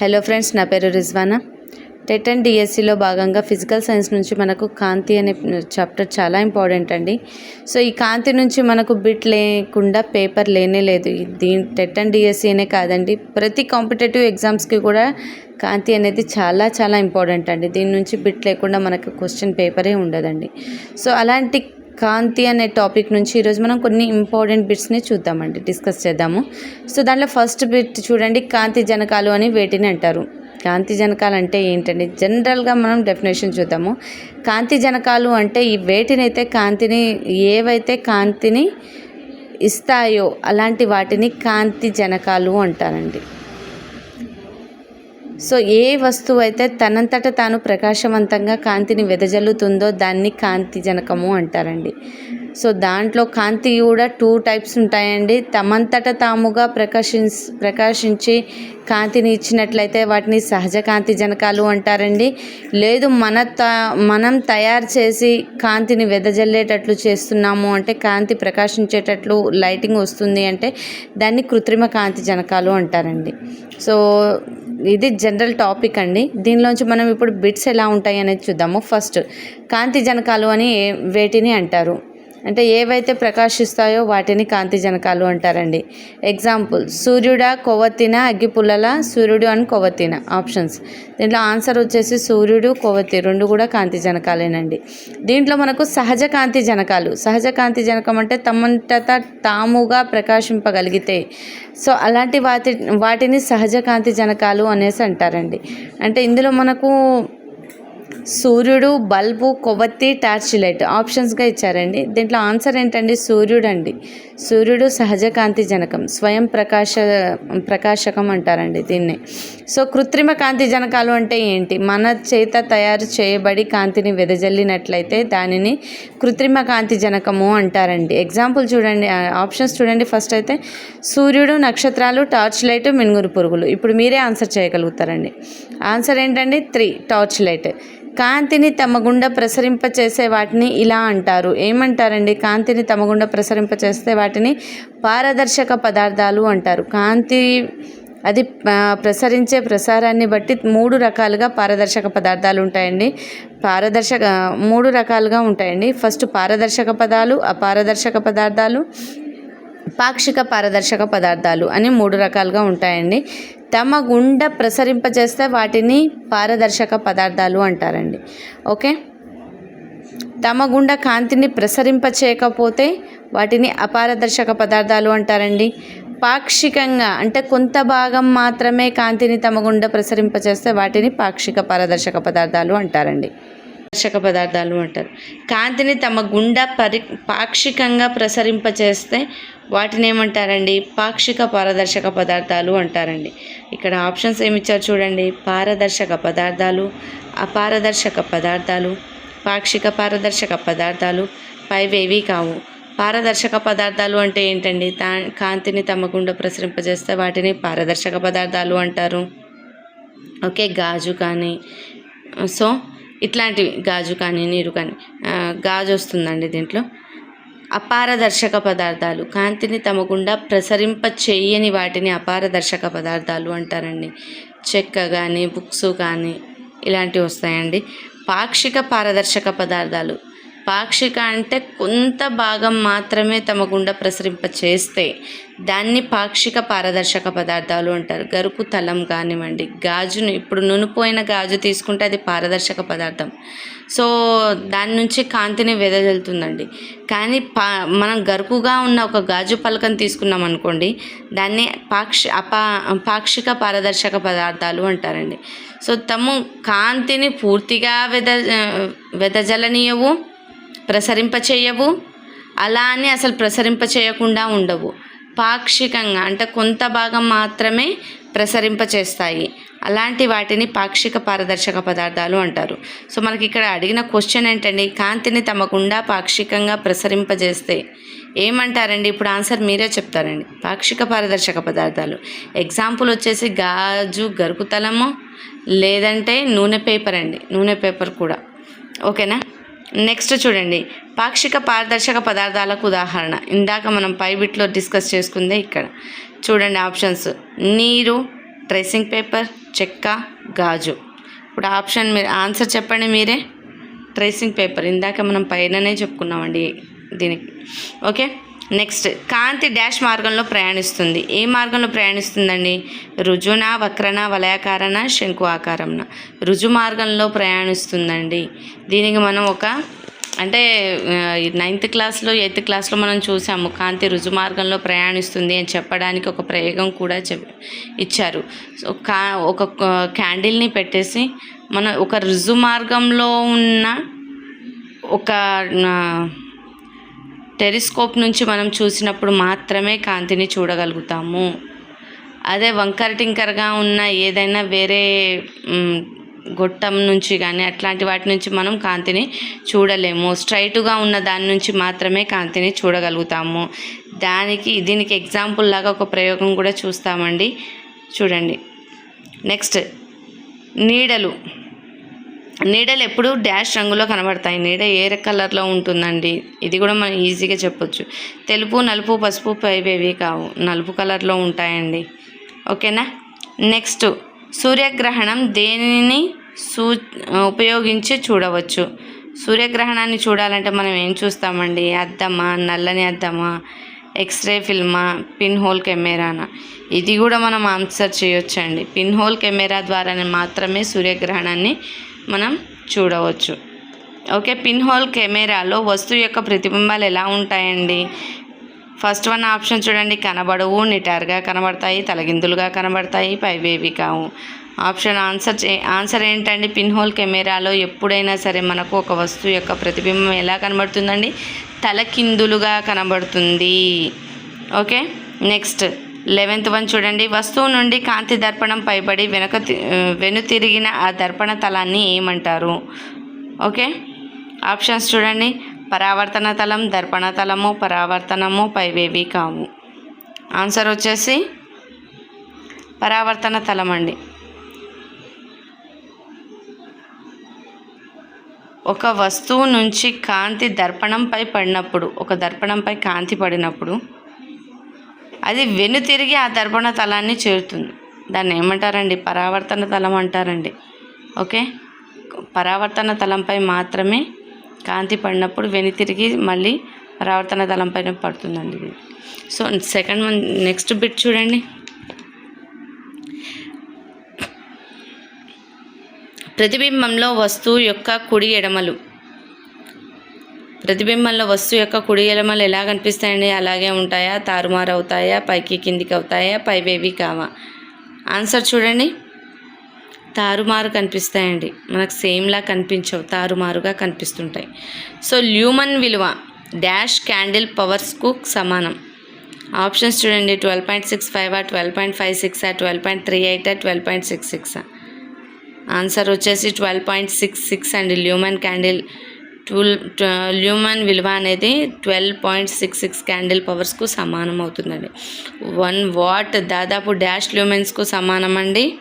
Hello friends నా పేరు Rizwana TET and డిఎస్సిలో భాగంగా ఫిజికల్ సైన్స్ నుంచి మనకు కాంతి అనే చాప్టర్ చాలా ఇంపార్టెంట్ అండి. సో ఈ కాంతి నుంచి మనకు బిట్ లేకుండా పేపర్ లేనే లేదు. దీని టెట్ అండ్ డిఎస్సి అనే కాదండి. ప్రతి కాంపిటేటివ్ ఎగ్జామ్స్కి కూడా కాంతి అనేది చాలా చాలా ఇంపార్టెంట్ అండి. దీని నుంచి బిట్ లేకుండా మనకు క్వశ్చన్ పేపరే ఉండదండి. సో అలాంటి కాంతి అనే టాపిక్ నుంచి ఈరోజు మనం కొన్ని ఇంపార్టెంట్ బిట్స్ని చూద్దామండి డిస్కస్ చేద్దాము. సో దాంట్లో ఫస్ట్ బిట్ చూడండి కాంతి జనకాలు అని వేటిని అంటారు? కాంతి జనకాలు అంటే ఏంటండి? జనరల్గా మనం డెఫినేషన్ చూద్దాము. కాంతి జనకాలు అంటే ఈ వేటినైతే కాంతిని ఏవైతే కాంతిని ఇస్తాయో అలాంటి వాటిని కాంతి జనకాలు అంటారండి. సో ఏ వస్తువు అయితే తనంతట తాను ప్రకాశవంతంగా కాంతిని వెదజల్లుతుందో దాన్ని కాంతి జనకము అంటారండి. సో దాంట్లో కాంతి కూడా టూ టైప్స్ ఉంటాయండి. తమంతట తాముగా ప్రకాశించ ప్రకాశించి కాంతిని ఇచ్చినట్లయితే వాటిని సహజ కాంతి జనకాలు అంటారండి. లేదు మన త మనం తయారు చేసి కాంతిని వెదజల్లేటట్లు చేస్తున్నాము అంటే కాంతి ప్రకాశించేటట్లు లైటింగ్ వస్తుంది అంటే దాన్ని కృత్రిమ కాంతి జనకాలు అంటారండి. సో ఇది జనరల్ టాపిక్ అండి. దీనిలోంచి మనం ఇప్పుడు బిట్స్ ఎలా ఉంటాయి అనేది చూద్దాము. ఫస్ట్ కాంతి జనకాలు అని వేటిని అంటారు? అంటే ఏవైతే ప్రకాశిస్తాయో వాటిని కాంతి జనకాలు అంటారండి. ఎగ్జాంపుల్ సూర్యుడా కొవ్వొత్తిన? అగ్గిపుల్లల సూర్యుడు అని కొవ్వొత్తిన. ఆప్షన్స్ దీంట్లో ఆన్సర్ వచ్చేసి సూర్యుడు కొవ్వొత్తి రెండు కూడా కాంతి జనకాలేనండి దీంట్లో మనకు సహజ కాంతి జనకాలు సహజ కాంతి జనకం అంటే తమంతట తాముగా ప్రకాశింపగలిగితే. సో అలాంటి వాటి వాటిని సహజ కాంతి జనకాలు అనేసి అంటారండి. అంటే ఇందులో మనకు సూర్యుడు బల్బు కొవ్వొత్తి టార్చ్ లైట్. ఆప్షన్స్గా ఇచ్చారండి. దీంట్లో ఆన్సర్ ఏంటండి? సూర్యుడు అండి సూర్యుడు సహజ కాంతి జనకం. స్వయం ప్రకాశ ప్రకాశకం అంటారండి దీన్ని. సో కృత్రిమ కాంతి జనకాలు అంటే ఏంటి? మన చేత తయారు చేయబడి కాంతిని వెదజల్లినట్లయితే దానిని కృత్రిమ కాంతి జనకము అంటారండి. ఎగ్జాంపుల్ చూడండి. ఆప్షన్స్ చూడండి ఫస్ట్ అయితే. సూర్యుడు నక్షత్రాలు టార్చ్ లైట్ మినుగురు పురుగులు. ఇప్పుడు మీరే ఆన్సర్ చేయగలుగుతారండి. ఆన్సర్ ఏంటండి? Three torch light. కాంతిని తమ గుండా ప్రసరింపచేసే వాటిని ఇలా అంటారు. ఏమంటారండి? కాంతిని తమ గుండా ప్రసరింపచేస్తే వాటిని పారదర్శక పదార్థాలు అంటారు. కాంతి అది ప్రసరించే ప్రసారాన్ని బట్టి మూడు రకాలుగా పారదర్శక పదార్థాలు ఉంటాయండి. పారదర్శక మూడు రకాలుగా ఉంటాయండి. ఫస్ట్ పారదర్శక పదాలు అపారదర్శక పదార్థాలు పాక్షిక పారదర్శక పదార్థాలు అని మూడు రకాలుగా ఉంటాయండి. తమ గుండె ప్రసరింపజేస్తే వాటిని పారదర్శక పదార్థాలు అంటారండి. ఓకే? తమ గుండా కాంతిని ప్రసరింపచేయకపోతే వాటిని అపారదర్శక పదార్థాలు అంటారండి. పాక్షికంగా అంటే కొంత భాగం మాత్రమే కాంతిని తమ గుండా ప్రసరింపచేస్తే వాటిని పాక్షిక పారదర్శక పదార్థాలు అంటారండి. దర్శక పదార్థాలు అంటారు. కాంతిని తమ గుండా పరి పాక్షికంగా ప్రసరింపచేస్తే వాటిని ఏమంటారండి? పాక్షిక పారదర్శక పదార్థాలు అంటారండి. ఇక్కడ ఆప్షన్స్ ఏమి ఇచ్చారు చూడండి. పారదర్శక పదార్థాలు అపారదర్శక పదార్థాలు పాక్షిక పారదర్శక పదార్థాలు పైవేవి కావు. పారదర్శక పదార్థాలు అంటే ఏంటండి? తా కాంతిని తమ గుండా ప్రసరింపజేస్తే వాటిని పారదర్శక పదార్థాలు అంటారు. ఓకే గాజు కానీ సో ఇట్లాంటివి గాజు కానీ నీరు కానీ గాజు వస్తుందండి దీంట్లో. అపారదర్శక పదార్థాలు. కాంతిని తమ గుండా ప్రసరింప చేయని వాటిని అపారదర్శక పదార్థాలు అంటారండి. చెక్క కానీ బుక్స్ కానీ ఇలాంటివి వస్తాయండి. పాక్షిక పారదర్శక పదార్థాలు. పాక్షిక అంటే కొంత భాగం మాత్రమే తమ గుండా ప్రసరింప చేస్తే దాన్ని పాక్షిక పారదర్శక పదార్థాలు అంటారు. గరుకు తలం కానివ్వండి గాజును. ఇప్పుడు నునుపోయిన గాజు తీసుకుంటే అది పారదర్శక పదార్థం. సో దాని నుంచి కాంతిని వెదజల్లుతుందండి. కానీ పా మనం గరుకుగా ఉన్న ఒక గాజు పలకను తీసుకున్నాం అనుకోండి దాన్ని పాక్షి అపా పాక్షిక పారదర్శక పదార్థాలు అంటారండి. సో తము కాంతిని పూర్తిగా వెద వెదజలనీయవు ప్రసరింపచేయవు అలా అని అసలు ప్రసరింపచేయకుండా ఉండవు. పాక్షికంగా అంటే కొంత భాగం మాత్రమే ప్రసరింపచేస్తాయి. అలాంటి వాటిని పాక్షిక పారదర్శక పదార్థాలు అంటారు. సో మనకి ఇక్కడ అడిగిన క్వశ్చన్ ఏంటండి? కాంతిని తమ గుండా పాక్షికంగా ప్రసరింపజేస్తే ఏమంటారండి? ఇప్పుడు ఆన్సర్ మీరే చెప్తారండి. పాక్షిక పారదర్శక పదార్థాలు. ఎగ్జాంపుల్ వచ్చేసి గాజు గరుకుతలము లేదంటే నూనె పేపర్ అండి. నూనె పేపర్ కూడా. ఓకేనా? నెక్స్ట్ చూడండి. పాక్షిక పారదర్శక పదార్థాలకు ఉదాహరణ. ఇందాక మనం పై బిట్లో డిస్కస్ చేసుకుందే ఇక్కడ. చూడండి ఆప్షన్స్ నీరు ట్రేసింగ్ పేపర్ చెక్క గాజు. ఇప్పుడు ఆప్షన్ మీరు ఆన్సర్ చెప్పండి మీరే. ట్రేసింగ్ పేపర్ ఇందాక మనం పైననే చెప్పుకున్నామండి దీనికి. ఓకే? నెక్స్ట్ కాంతి డాష్ మార్గంలో ప్రయాణిస్తుంది. ఏ మార్గంలో ప్రయాణిస్తుందండి? రుజున వక్రన వలయాకారణ శంకు ఆకారంన రుజు మార్గంలో ప్రయాణిస్తుందండి. దీనికి మనం ఒక అంటే నైన్త్ క్లాస్లో ఎయిత్ క్లాస్లో మనం చూసాము కాంతి రుజు మార్గంలో ప్రయాణిస్తుంది అని చెప్పడానికి ఒక ప్రయోగం కూడా చెప్ ఇచ్చారు. సో కా ఒక క్యాండిల్ని పెట్టేసి మన ఒక రుజు మార్గంలో ఉన్న ఒక టెలిస్కోప్ నుంచి మనం చూసినప్పుడు మాత్రమే కాంతిని చూడగలుగుతాము. అదే వంకర టింకరగా ఉన్న ఏదైనా వేరే గొట్టం నుంచి కానీ అట్లాంటి వాటి నుంచి మనం కాంతిని చూడలేము. స్ట్రైట్గా ఉన్న దాని నుంచి మాత్రమే కాంతిని చూడగలుగుతాము. దానికి దీనికి ఎగ్జాంపుల్ లాగా ఒక ప్రయోగం కూడా చూస్తామండి. చూడండి. నెక్స్ట్ నీడలు. నీడలు ఎప్పుడు డాష్ రంగులో కనబడతాయి. నీడ ఏ కలర్లో ఉంటుందండి? ఇది కూడా మనం ఈజీగా చెప్పొచ్చు. తెలుపు నలుపు పసుపు పైవేవి కావు. నలుపు కలర్లో ఉంటాయండి. ఓకేనా? నెక్స్ట్ సూర్యగ్రహణం దేనిని సూ ఉపయోగించి చూడవచ్చు? సూర్యగ్రహణాన్ని చూడాలంటే మనం ఏం చూస్తామండి? అద్దమా? నల్లని అద్దమా? ఎక్స్రే ఫిల్మా? పిన్ హోల్ కెమెరానా? ఇది కూడా మనం ఆన్సర్ చేయొచ్చండి. పిన్ హోల్ కెమెరా ద్వారానే మాత్రమే సూర్యగ్రహణాన్ని మనం చూడవచ్చు. ఓకే పిన్ హోల్ కెమెరాలో వస్తువు యొక్క ప్రతిబింబాలు ఎలా ఉంటాయండి? ఫస్ట్ వన్ ఆప్షన్ చూడండి కనబడవు నిటారుగా కనబడతాయి తలగిందులుగా కనబడతాయి పైవేవి కావు ఆప్షన్ ఆన్సర్ చే- ఆన్సర్ ఏంటండి? పిన్ హోల్ కెమెరాలో ఎప్పుడైనా సరే మనకు ఒక వస్తువు యొక్క ప్రతిబింబం ఎలా కనబడుతుందండి? తలకిందులుగా కనబడుతుంది. ఓకే నెక్స్ట్ లెవెంత్ వన్ చూడండి. వస్తువు నుండి కాంతి దర్పణం పైబడి వెనక వెనుతిరిగిన ఆ దర్పణ తలాన్ని ఏమంటారు? ఓకే ఆప్షన్స్ చూడండి. పరావర్తన తలం దర్పణ తలము పరావర్తనము పైవేవి కావు ఆన్సర్ వచ్చేసి పరావర్తన తలం అండి. ఒక వస్తువు నుంచి కాంతి దర్పణంపై పడినప్పుడు ఒక దర్పణంపై కాంతి పడినప్పుడు అది వెనుతిరిగి ఆ దర్పణ తలాన్ని చేరుతుంది. దాన్ని ఏమంటారండి? పరావర్తన తలం అంటారండి. ఓకే? పరావర్తన తలంపై మాత్రమే కాంతి పడినప్పుడు వెనుతిరిగి మళ్ళీ పరావర్తన తలంపైన పడుతుందండి ఇది. So second one next bit చూడండి. ప్రతిబింబంలో వస్తువు యొక్క కుడి ఎడమలు. ప్రతిబింబంలో వస్తువు యొక్క కుడి ఎడమలు ఎలా కనిపిస్తాయండి? అలాగే ఉంటాయా? తారుమారు అవుతాయా పైకి కిందికి అవుతాయా? పైవేవి కావా? ఆన్సర్ చూడండి. తారుమారు కనిపిస్తాయండి. మనకు సేమ్లా కనిపించవు. తారుమారుగా కనిపిస్తుంటాయి. సో ల్యూమన్ విలువ డాష్ క్యాండిల్ పవర్స్కు సమానం. ఆప్షన్స్ చూడండి. ట్వెల్వ్ పాయింట్ సిక్స్ ఫైవ్ ఆ ట్వెల్వ్ పాయింట్ ఫైవ్ సిక్స్ ఆ ట్వెల్వ్ పాయింట్ త్రీ ఎయిట్ ఆ twelve point six six answer వచ్చేసి ట్వెల్వ్ పాయింట్ సిక్స్ సిక్స్ అండి. ల్యూమన్ క్యాండిల్ ట్వెల్ ల్యూమన్ విలువ అనేది twelve point six six candle పవర్స్కు సమానం అవుతుందండి. వన్ వాట్ దాదాపు డాష్ ల్యూమెన్స్కు సమానం అండి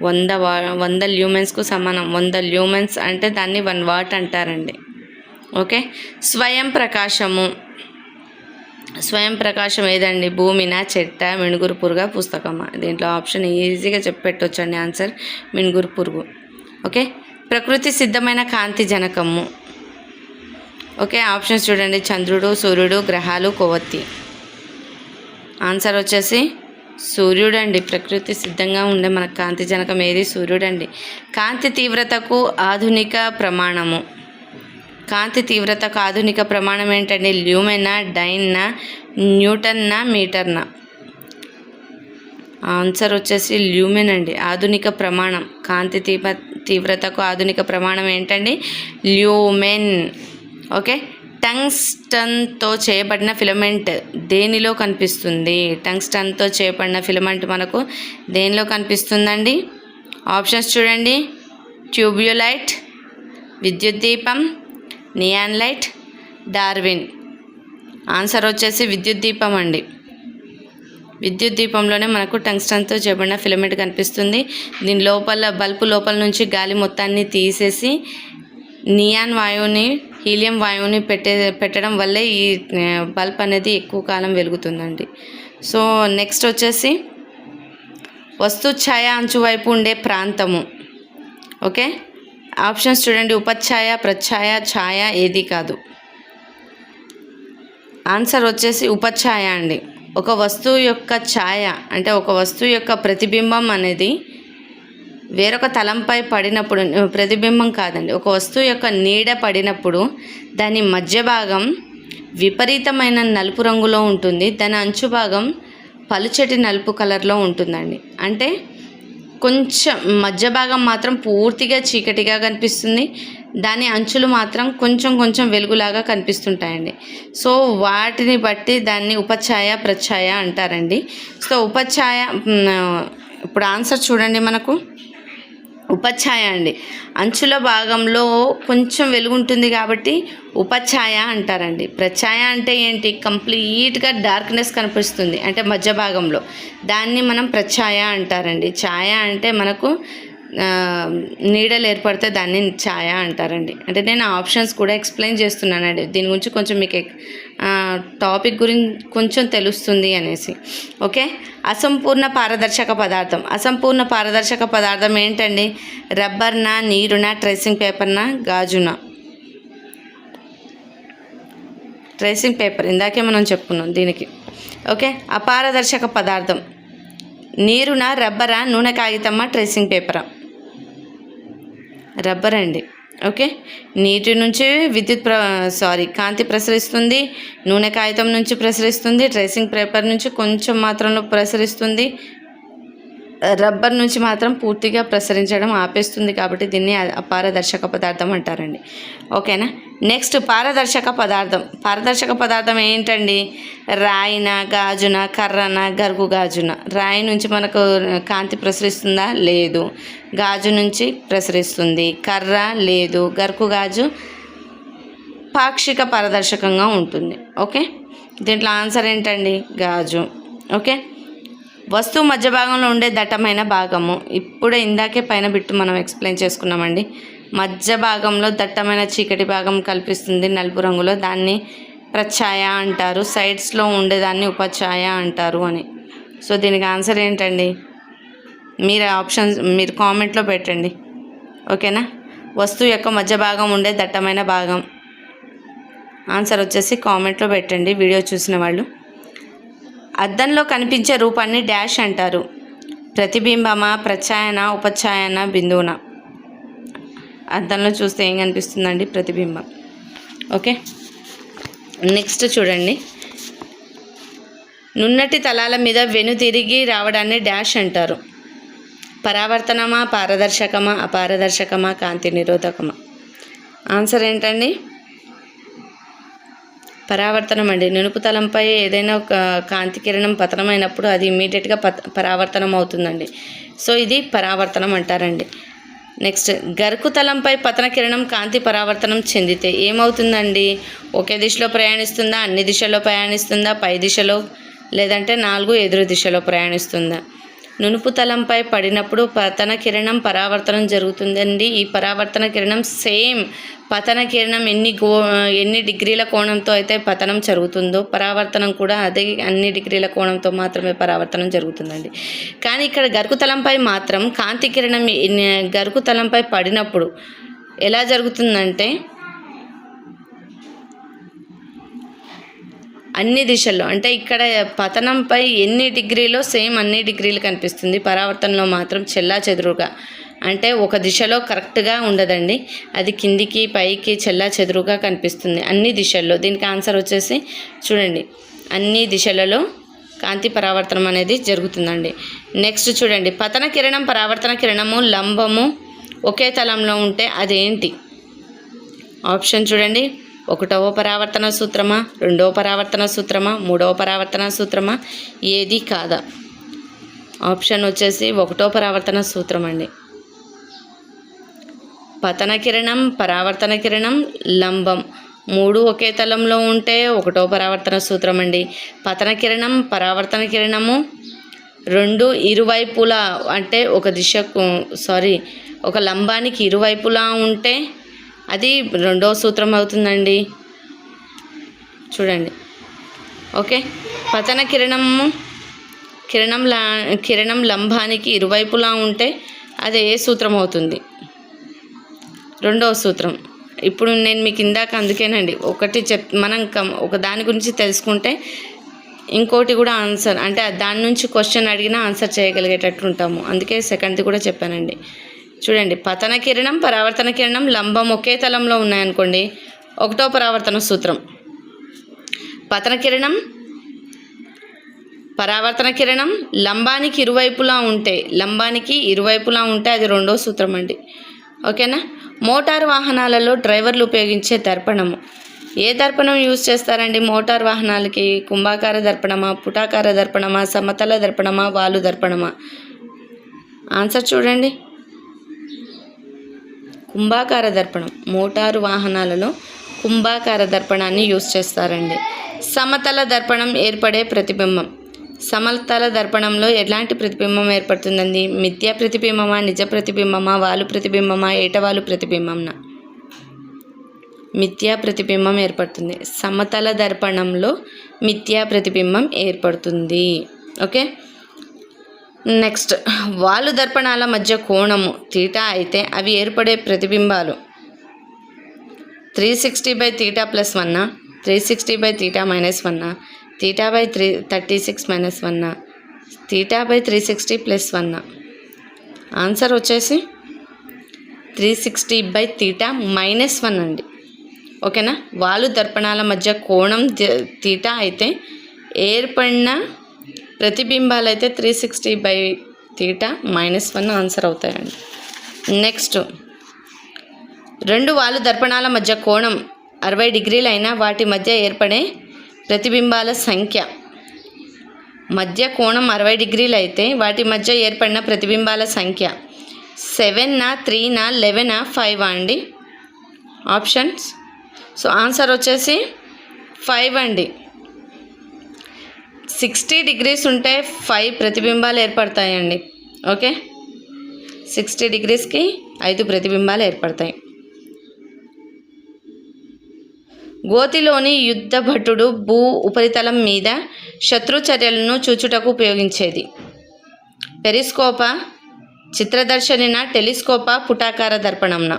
వంద వా వంద ల్యూమెన్స్కు సమానం. వంద ల్యూమెన్స్ అంటే దాన్ని వన్ వాట్ అంటారండి. ఓకే? స్వయం ప్రకాశము. స్వయం ప్రకాశం ఏదండి? భూమిన చెట్ట మిణుగురు పురుగా పుస్తకమా? దీంట్లో ఆప్షన్ ఈజీగా చెప్పెట్టొచ్చండి ఆన్సర్ మిణుగురు పురుగు. ఓకే? ప్రకృతి సిద్ధమైన కాంతి జనకము. ఓకే? ఆప్షన్స్ చూడండి. చంద్రుడు సూర్యుడు గ్రహాలు కొవ్వొత్తి. ఆన్సర్ వచ్చేసి సూర్యుడండి. ప్రకృతి సిద్ధంగా ఉండే మన కాంతి జనకం ఏది? సూర్యుడండి. కాంతి తీవ్రతకు ఆధునిక ప్రమాణము. కాంతి తీవ్రతకు ఆధునిక ప్రమాణం ఏంటండి? ల్యూమెనా డైన్నా న్యూటన్నా మీటర్నా? ఆన్సర్ వచ్చేసి ల్యూమెన్ అండి ఆధునిక ప్రమాణం. కాంతి తీవ్ర తీవ్రతకు ఆధునిక ప్రమాణం ఏంటండి? ల్యూమెన్. ఓకే? టంగ్స్టన్తో చేయబడిన ఫిలమెంట్ దేనిలో కనిపిస్తుంది? టంగ్స్టన్తో చేయబడిన ఫిలమెంట్ మనకు దేనిలో కనిపిస్తుందండి? ఆప్షన్స్ చూడండి. ట్యూబ్యులైట్ విద్యుత్ దీపం నియాన్ లైట్ డార్విన్. ఆన్సర్ వచ్చేసి విద్యుత్ దీపం అండి. విద్యుత్ దీపంలోనే మనకు టంగ్స్టన్తో చేయబడిన ఫిలమెంట్ కనిపిస్తుంది. దీని లోపల బల్బు లోపల నుంచి గాలి మొత్తాన్ని తీసేసి నియాన్ వాయువుని హీలియం వాయువుని పెట్టే పెట్టడం వల్లే ఈ బల్బ్ అనేది ఎక్కువ కాలం వెలుగుతుందండి. సో నెక్స్ట్ వచ్చేసి వస్తు ఛాయ అంచు వైపు ఉండే ప్రాంతము. ఓకే? ఆప్షన్స్ చూడండి. ఉపఛాయ ప్రఛాయ ఛాయ ఏది కాదు. ఆన్సర్ వచ్చేసి ఉపఛాయ అండి. ఒక వస్తువు యొక్క ఛాయ అంటే ఒక వస్తువు యొక్క ప్రతిబింబం అనేది వేరొక తలంపై పడినప్పుడు ప్రతిబింబం కాదండి. ఒక వస్తువు యొక్క నీడ పడినప్పుడు దాని మధ్య భాగం విపరీతమైన నలుపు రంగులో ఉంటుంది. దాని అంచు భాగం పలుచటి నలుపు కలర్లో ఉంటుందండి. అంటే కొంచెం మధ్య భాగం మాత్రం పూర్తిగా చీకటిగా కనిపిస్తుంది. దాని అంచులు మాత్రం కొంచెం కొంచెం వెలుగులాగా కనిపిస్తుంటాయండి. సో వాటిని బట్టి దాన్ని ఉపఛాయ ప్రఛాయ అంటారండి. సో ఉపఛాయ ఇప్పుడు ఆన్సర్ చూడండి మనకు. ఉపఛాయ అండి. అంచుల భాగంలో కొంచెం వెలుగు ఉంటుంది కాబట్టి ఉపఛాయ అంటారండి. ప్రఛాయ అంటే ఏంటి? కంప్లీట్గా డార్క్నెస్ కనిపిస్తుంది. అంటే మధ్య భాగంలో. దాన్ని మనం ప్రఛాయ అంటారండి. ఛాయ అంటే మనకు నీడలు ఏర్పడితే దాన్ని ఛాయ అంటారండి. అంటే నేను ఆప్షన్స్ కూడా ఎక్స్ప్లెయిన్ చేస్తున్నానండి. దీని గురించి కొంచెం మీకు టాపిక్ గురించి కొంచెం తెలుస్తుంది అనేసి. ఓకే అసంపూర్ణ పారదర్శక పదార్థం. అసంపూర్ణ పారదర్శక పదార్థం ఏంటండి? రబ్బర్నా నీరునా ట్రేసింగ్ పేపర్నా గాజునా? Tracing paper. ఇందాకే మనం చెప్పుకున్నాం దీనికి. ఓకే అపారదర్శక పదార్థం. నీరునా రబ్బరా నూనె కాగితమా ట్రేసింగ్ పేపరా? రబ్బర్ అండి ఓకే? నీటి నుంచి విద్యుత్ ప్ర సారీ కాంతి ప్రసరిస్తుంది నూనె కాగితం నుంచి ప్రసరిస్తుంది డ్రెస్సింగ్ పేపర్ నుంచి కొంచెం మాత్రంలో ప్రసరిస్తుంది రబ్బర్ నుంచి మాత్రం పూర్తిగా ప్రసరించడం ఆపేస్తుంది కాబట్టి దీన్ని పారదర్శక పదార్థం అంటారండి. ఓకేనా? నెక్స్ట్ పారదర్శక పదార్థం. పారదర్శక పదార్థం ఏంటండి? రాయిన గాజున కర్రన గరుగు గాజున? రాయి నుంచి మనకు కాంతి ప్రసరిస్తుందా? లేదు. గాజు నుంచి ప్రసరిస్తుంది. కర్ర లేదు. గరుకు గాజు పాక్షిక పారదర్శకంగా ఉంటుంది. ఓకే? దీంట్లో ఆన్సర్ ఏంటండి? గాజు. ఓకే? వస్తువు మధ్య భాగంలో ఉండే దట్టమైన భాగము. ఇప్పుడే ఇందాకే పైన బిట్టు మనం ఎక్స్ప్లెయిన్ చేసుకున్నామండి. మధ్య భాగంలో దట్టమైన చీకటి భాగం కల్పిస్తుంది నలుపు రంగులో. దాన్ని ప్రఛాయ అంటారు. సైడ్స్లో ఉండేదాన్ని ఉపఛాయ అంటారు అని. సో దీనికి ఆన్సర్ ఏంటండి? మీరు ఆప్షన్స్ మీరు కామెంట్లో పెట్టండి. ఓకేనా వస్తువు యొక్క మధ్య భాగం ఉండే దట్టమైన భాగం. ఆన్సర్ వచ్చేసి కామెంట్లో పెట్టండి. వీడియో చూసిన వాళ్ళు. అద్దంలో కనిపించే రూపాన్ని డాష్ అంటారు. ప్రతిబింబమా ప్రఛాయన ఉపఛాయన బిందువున. అద్దంలో చూస్తే ఏం కనిపిస్తుందండి? ప్రతిబింబం. ఓకే? నెక్స్ట్ చూడండి. నున్నటి తలాల మీద వెనుతిరిగి రావడాన్ని డాష్ అంటారు. పరావర్తనమా పారదర్శకమా అపారదర్శకమా కాంతి నిరోధకమా? ఆన్సర్ ఏంటండి? పరావర్తనం అండి. నునుపు తలంపై ఏదైనా ఒక కాంతి కిరణం పతనమైనప్పుడు అది ఇమీడియట్గా పత పరావర్తనం అవుతుందండి సో ఇది పరావర్తనం అంటారండి. నెక్స్ట్ గరుకు తలంపై పతన కిరణం కాంతి పరావర్తనం చెందితే ఏమవుతుందండి? ఒకే దిశలో ప్రయాణిస్తుందా? అన్ని దిశల్లో ప్రయాణిస్తుందా? పై దిశలో లేదంటే నాలుగు ఎదురు దిశలో ప్రయాణిస్తుందా? నునుపు తలంపై పడినప్పుడు పతన కిరణం పరావర్తనం జరుగుతుందండి. ఈ పరావర్తన కిరణం సేమ్ పతన కిరణం ఎన్ని గో ఎన్ని డిగ్రీల కోణంతో అయితే పతనం జరుగుతుందో పరావర్తనం కూడా అదే అన్ని డిగ్రీల కోణంతో మాత్రమే పరావర్తనం జరుగుతుందండి. కానీ ఇక్కడ గరుకుతలంపై మాత్రం కాంతి కిరణం గరుకు గరుకుతలంపై పడినప్పుడు ఎలా జరుగుతుందంటే అన్ని దిశల్లో. అంటే ఇక్కడ పతనంపై ఎన్ని డిగ్రీలో సేమ్ అన్ని డిగ్రీలు కనిపిస్తుంది. పరావర్తనలో మాత్రం చెల్లా చెదురుగా. అంటే ఒక దిశలో కరెక్ట్గా ఉండదండి. అది కిందికి పైకి చెల్లా చెదురుగా కనిపిస్తుంది అన్ని దిశల్లో. దీనికి ఆన్సర్ వచ్చేసి చూడండి. అన్ని దిశలలో కాంతి పరావర్తనం అనేది జరుగుతుందండి. నెక్స్ట్ చూడండి. పతన కిరణం పరావర్తన కిరణము లంబము ఒకే తలంలో ఉంటే అదేంటి? ఆప్షన్ చూడండి. ఒకటవ పరావర్తన సూత్రమా? రెండవ పరావర్తన సూత్రమా? మూడవ పరావర్తన సూత్రమా? ఏది కాదా? ఆప్షన్ వచ్చేసి ఒకటో పరావర్తన సూత్రం అండి. పతన కిరణం పరావర్తన కిరణం లంబం. మూడు ఒకే తలంలో ఉంటే ఒకటో పరావర్తన సూత్రం అండి. పతన కిరణం పరావర్తన కిరణము రెండు ఇరువైపులా అంటే ఒక దిశకు సారీ ఒక లంబానికి ఇరువైపులా ఉంటే అది రెండో సూత్రం అవుతుందండి. చూడండి. ఓకే. పతన కిరణము కిరణం లా కిరణం లంబానికి ఇరువైపులా ఉంటే అది ఏ సూత్రం అవుతుంది? రెండవ సూత్రం. ఇప్పుడు నేను మీకు ఇందాక అందుకేనండి. ఒకటి చెప్ మనం కం- ఒక దాని గురించి తెలుసుకుంటే ఇంకోటి కూడా ఆన్సర్ అంటే దాని నుంచి క్వశ్చన్ అడిగినా ఆన్సర్ చేయగలిగేటట్టు ఉంటాము. అందుకే సెకండ్ది కూడా చెప్పానండి. చూడండి పతన కిరణం పరావర్తన కిరణం లంబం ఒకే తలంలో ఉన్నాయనుకోండి ఒకటో పరావర్తన సూత్రం. పతన కిరణం పరావర్తన కిరణం లంబానికి ఇరువైపులా ఉంటే లంబానికి ఇరువైపులా ఉంటే అది రెండో సూత్రం అండి. ఓకేనా? మోటార్ వాహనాలలో డ్రైవర్లు ఉపయోగించే దర్పణము. ఏ దర్పణం యూజ్ చేస్తారండి? మోటార్ వాహనాలకి కుంభాకార దర్పణమా పుటాకార దర్పణమా సమతల దర్పణమా వాలు దర్పణమా? ఆన్సర్ చూడండి. కుంభాకార దర్పణం. మోటారు వాహనాలలో కుంభాకార దర్పణాన్ని యూజ్ చేస్తారండి. సమతల దర్పణం ఏర్పడే ప్రతిబింబం. సమతల దర్పణంలో ఎలాంటి ప్రతిబింబం ఏర్పడుతుందండి? మిథ్యా ప్రతిబింబమా నిజ ప్రతిబింబమా వాలు ప్రతిబింబమా ఏటవాలు ప్రతిబింబంనా? మిథ్యా ప్రతిబింబం ఏర్పడుతుంది. సమతల దర్పణంలో మిథ్యా ప్రతిబింబం ఏర్పడుతుంది. ఓకే? నెక్స్ట్ వాలు దర్పణాల మధ్య కోణము తీటా అయితే అవి ఏర్పడే ప్రతిబింబాలు. Three sixty by theta plus వన్నా three sixty by theta minus వన్నా theta by three thirty six minus వన్నా theta by three sixty plus వన్నా answer వచ్చేసి three sixty by theta minus one అండి. ఓకేనా? వాలు దర్పణాల మధ్య కోణం తీటా అయితే ఏర్పడిన ప్రతిబింబాలు అయితే three sixty by theta minus one answer అవుతాయండి. నెక్స్ట్ రెండు వాలు దర్పణాల మధ్య కోణం అరవై డిగ్రీలు అయినా వాటి మధ్య ఏర్పడే ప్రతిబింబాల సంఖ్య. మధ్య కోణం అరవై డిగ్రీలు అయితే వాటి మధ్య ఏర్పడిన ప్రతిబింబాల సంఖ్య. సెవెన్నా త్రీనా లెవెనా ఫైవ్ అండి? ఆప్షన్స్ సో ఆన్సర్ వచ్చేసి ఫైవ్ అండి. సిక్స్టీ డిగ్రీస్ ఉంటే ఫైవ్ ప్రతిబింబాలు ఏర్పడతాయండి. ఓకే? సిక్స్టీ డిగ్రీస్కి ఐదు ప్రతిబింబాలు ఏర్పడతాయి. గోతిలోని యుద్ధ భటుడు భూ ఉపరితలం మీద శత్రు చర్యలను చూచుటకు ఉపయోగించేది. పెరిస్కోపా చిత్రదర్శనిన టెలిస్కోపా పుటాకార దర్పణంన.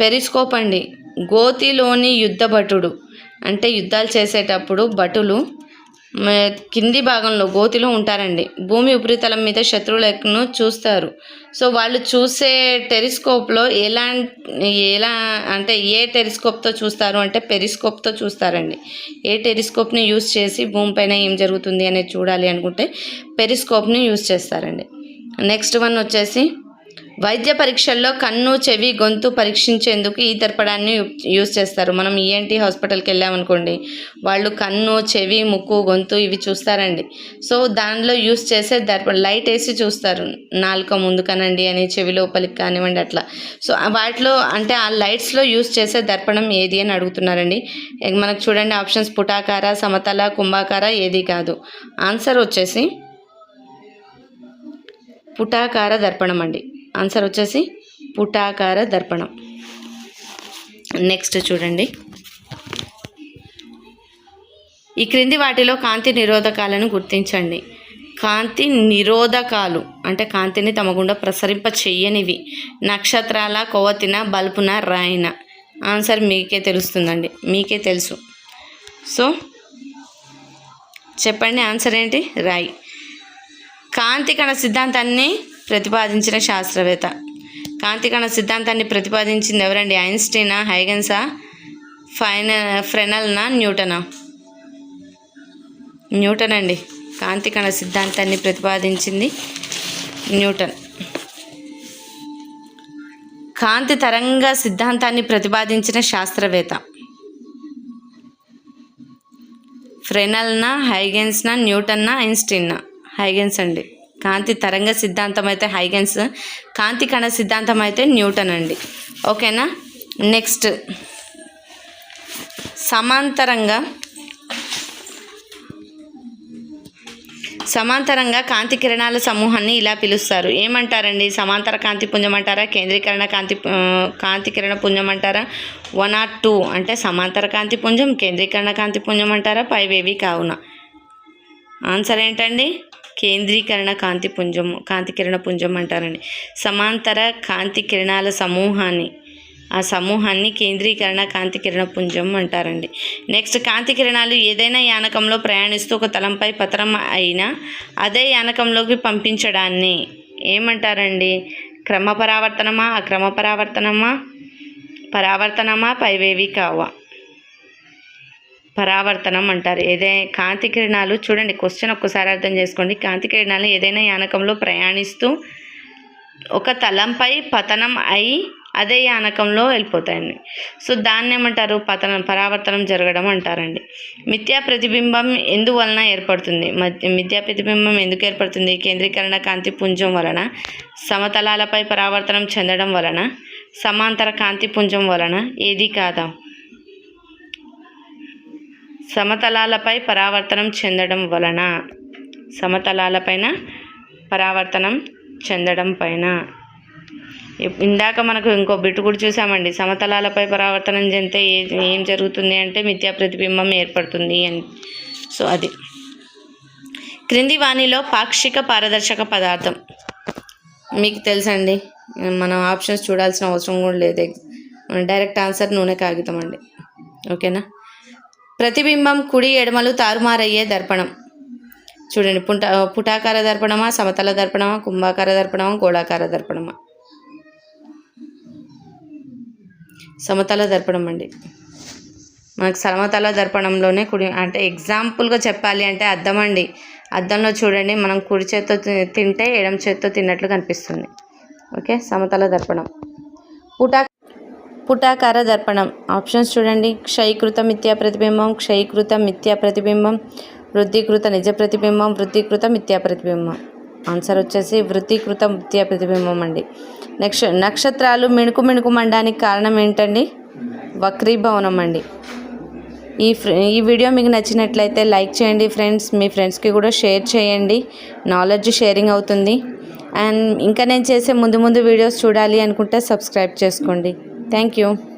పెరిస్కోప్ అండి. గోతిలోని యుద్ధ భటుడు అంటే యుద్ధాలు చేసేటప్పుడు భటులు కింది భాగంలో గోతిలో ఉంటారండి. భూమి ఉపరితలం మీద శత్రువులను చూస్తారు. సో వాళ్ళు చూసే టెలిస్కోప్లో ఎలా ఎలా అంటే ఏ టెలిస్కోప్తో చూస్తారు అంటే పెరిస్కోప్తో చూస్తారండి. ఏ టెలిస్కోప్ని యూస్ చేసి భూమిపైన ఏం జరుగుతుంది అనేది చూడాలి అనుకుంటే పెరిస్కోప్ని యూస్ చేస్తారండి. నెక్స్ట్ వన్ వచ్చేసి వైద్య పరీక్షల్లో కన్ను చెవి గొంతు పరీక్షించేందుకు ఈ దర్పణాన్ని యూజ్ చేస్తారు. మనం ఈఎన్టీ హాస్పిటల్కి వెళ్ళామనుకోండి వాళ్ళు కన్ను చెవి ముక్కు గొంతు ఇవి చూస్తారండి. సో దానిలో యూజ్ చేసే దర్ప లైట్ వేసి చూస్తారు. నాలుక ముందు కనండి అని చెవి లోపలికి కానివ్వండి అట్లా. సో వాటిలో అంటే ఆ లైట్స్లో యూజ్ చేసే దర్పణం ఏది అని అడుగుతున్నారండి. మనకు చూడండి ఆప్షన్స్ పుటాకార సమతల కుంభాకార ఏది కాదు. ఆన్సర్ వచ్చేసి పుటాకార దర్పణం అండి. ఆన్సర్ వచ్చేసి పుటాకార దర్పణం. నెక్స్ట్ చూడండి. ఈ క్రింది వాటిలో కాంతి నిరోధకాలను గుర్తించండి. కాంతి నిరోధకాలు అంటే కాంతిని తమ గుండా ప్రసరింప చెయ్యనివి నక్షత్రాల కొవ్వతిన బల్బున రాయిన. ఆన్సర్ మీకే తెలుస్తుందండి. మీకే తెలుసు. సో చెప్పండి ఆన్సర్ ఏంటి? రాయి. కాంతి కణ సిద్ధాంతాన్ని ప్రతిపాదించిన శాస్త్రవేత్త. కాంతికణ సిద్ధాంతాన్ని ప్రతిపాదించింది ఎవరండి? ఐన్స్టీనా హైగెన్సా ఫైన ఫ్రెనల్నా న్యూటనా? న్యూటన్ అండి. కాంతికణ సిద్ధాంతాన్ని ప్రతిపాదించింది న్యూటన్. కాంతి తరంగ సిద్ధాంతాన్ని ప్రతిపాదించిన శాస్త్రవేత్త. ఫ్రెనల్నా హైగెన్స్నా న్యూటన్నా ఐన్స్టీన్నా హైగెన్స్ అండి. కాంతి తరంగ సిద్ధాంతం అయితే హైగెన్స్ కాంతి కణ సిద్ధాంతం అయితే న్యూటన్ అండి. ఓకేనా? నెక్స్ట్. సమాంతరంగా సమాంతరంగా కాంతి కిరణాల సమూహాన్ని ఇలా పిలుస్తారు. ఏమంటారండి? సమాంతర కాంతి పుంజం అంటారా? కేంద్రీకరణ కాంతి కాంతి కిరణ పుంజం అంటారా? వన్ ఆర్ టూ అంటే సమాంతర కాంతి పుంజం కేంద్రీకరణ కాంతి పుంజం అంటారా? పైవేవి కావున. ఆన్సర్ ఏంటండి? కేంద్రీకరణ కాంతి పుంజం కాంతి కిరణ పుంజం అంటారండి. సమాంతర కాంతి కిరణాల సమూహాన్ని ఆ సమూహాన్ని కేంద్రీకరణ కాంతి కిరణ పుంజం అంటారండి. నెక్స్ట్ కాంతి కిరణాలు ఏదైనా యానకంలో ప్రయాణిస్తూ ఒక తలంపై పతనం అయినా అదే యానకంలోకి పంపించడాన్ని ఏమంటారండి? క్రమ పరావర్తనమా అక్రమ పరావర్తనమా పరావర్తనమా పైవేవి కావా? పరావర్తనం అంటారు. ఏదే కాంతి కిరణాలు చూడండి క్వశ్చన్ ఒక్కసారి అర్థం చేసుకోండి. కాంతి కిరణాలు ఏదైనా యానకంలో ప్రయాణిస్తూ ఒక తలంపై పతనం అయి అదే యానకంలో వెళ్ళిపోతాయండి. సో దాన్ని ఏమంటారు? పతనం పరావర్తనం జరగడం అంటారండి. మిథ్యా ప్రతిబింబం ఎందువలన ఏర్పడుతుంది? మిథ్యా ప్రతిబింబం ఎందుకు ఏర్పడుతుంది? కేంద్రీకరణ కాంతి పుంజం వలన సమతలాలపై పరావర్తనం చెందడం వలన సమాంతర కాంతి పుంజం వలన ఏది కాదా? సమతలాలపై పరావర్తనం చెందడం వలన సమతలాలపైన పరావర్తనం చెందడం పైన. ఇందాక మనకు ఇంకో బిట్టు కూడా చూసామండి. సమతలాలపై పరావర్తనం చెందితే ఏం జరుగుతుంది అంటే మిథ్యా ప్రతిబింబం ఏర్పడుతుంది అని సో అది. క్రింది వాణిలో పాక్షిక పారదర్శక పదార్థం. మీకు తెలుసండి. మనం ఆప్షన్స్ చూడాల్సిన అవసరం కూడా లేదు. డైరెక్ట్ ఆన్సర్ నూనె కాగితం అండి. ఓకేనా? ప్రతిబింబం కుడి ఎడమలు తారుమారయ్యే దర్పణం. చూడండి పుంట పుటాకార దర్పణమా సమతల దర్పణమా కుంభాకార దర్పణమా గోళాకార దర్పణమా? సమతల దర్పణం అండి. మనకు సమతల దర్పణంలోనే కుడి అంటే ఎగ్జాంపుల్గా చెప్పాలి అంటే అద్దం అండి. అద్దంలో చూడండి మనం కుడి చేత్తో తి- తింటే ఎడమ చేత్తో తిన్నట్లు కనిపిస్తుంది. ఓకే సమతల దర్పణం. పుటా పుటాకార దర్పణం. ఆప్షన్స్ చూడండి. క్షయీకృత మిథ్యా ప్రతిబింబం క్షయీకృత మిథ్యా ప్రతిబింబం వృద్ధీకృత నిజ ప్రతిబింబం వృద్ధీకృత మిథ్యా ప్రతిబింబం. ఆన్సర్ వచ్చేసి వృద్ధీకృత మిథ్యా ప్రతిబింబం అండి. నెక్స్ట్ నక్షత్రాలు మిణుకు మిణుకు మండడానికి కారణం ఏంటండి? వక్రీభవనం అండి. ఈ ఈ వీడియో మీకు నచ్చినట్లయితే లైక్ చేయండి ఫ్రెండ్స్. మీ ఫ్రెండ్స్కి కూడా షేర్ చేయండి. నాలెడ్జ్ షేరింగ్ అవుతుంది. అండ్ ఇంకా నేను చేసే ముందు ముందు వీడియోస్ చూడాలి అనుకుంటే సబ్స్క్రైబ్ చేసుకోండి. Thank you.